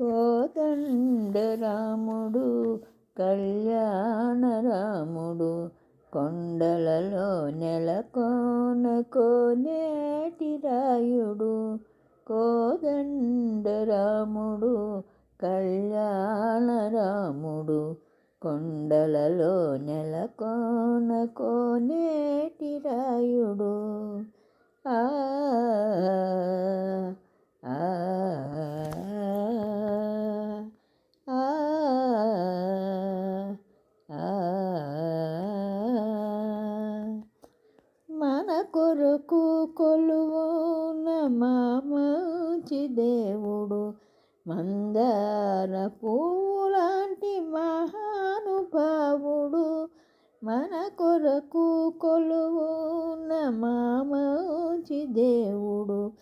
కోదండరాముడు కళ్యాణరాముడు కొండలలో నెలకొన కోనేటి రాయుడు. కోదండరాముడు కళ్యాణరాముడు కొండలలో నెలకొన కోనేటి రాయుడు. ఆ కొరకు కొలువున మా మంచి దేవుడు. మందార పూలాంటి మహానుభావుడు. మన కొరకు కొలువున మా మంచి దేవుడు.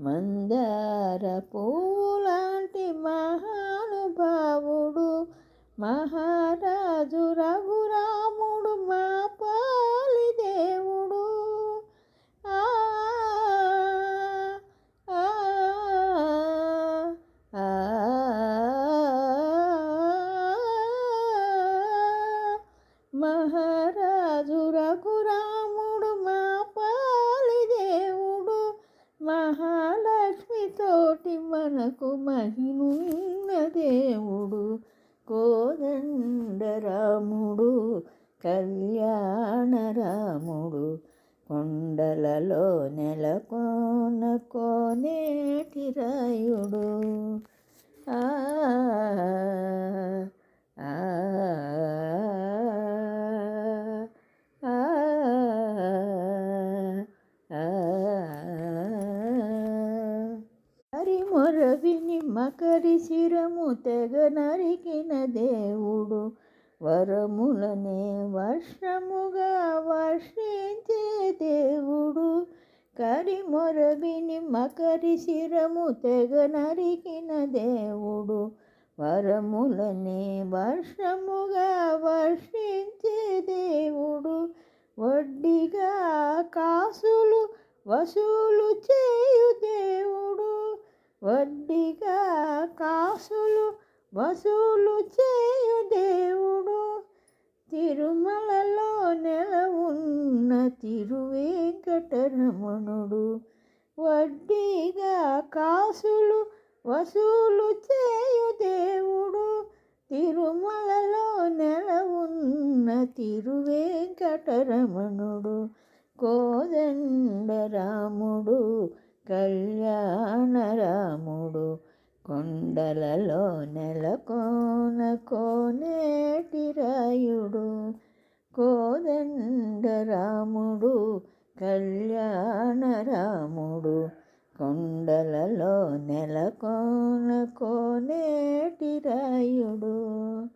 మందార పూలాంటి మహానుభావుడు. మహారాజు రఘు మహారాజు రఘురాముడు మా పాలి దేవుడు. మహాలక్ష్మి తోటి మనకు మహిమున్న దేవుడు. కోదండరాముడు కళ్యాణరాముడు కొండలలో నెలకొన కోనేటి రాయుడు. ఆ, రవి మొరవిని శిరము తెగ నరికిన దేవుడు. వరములనే వర్షముగా వర్షించే దేవుడు. కరి మొరవిని మకరి శిరము తెగ నరికిన దేవుడు. వరములనే వర్షముగా వర్షించే దేవుడు. వడ్డీగా కాసులు వసూలు చేయుదే వడ్డీగా కాసులు వసూలు చేయు దేవుడు. తిరుమలలో నెల ఉన్న తిరువేంకటరమణుడు వడ్డీగా కాసులు వసూలు చేయు దేవుడు. తిరుమలలో నెల ఉన్న తిరువేంకటరమణుడు కోదండరాముడు కళ్యాణరా కొండలలో నెలకోన కోనేటి రాయుడు కోదండరాముడు కళ్యాణరాముడు. కొండలలో నెలకోన కోనేటి రాయుడు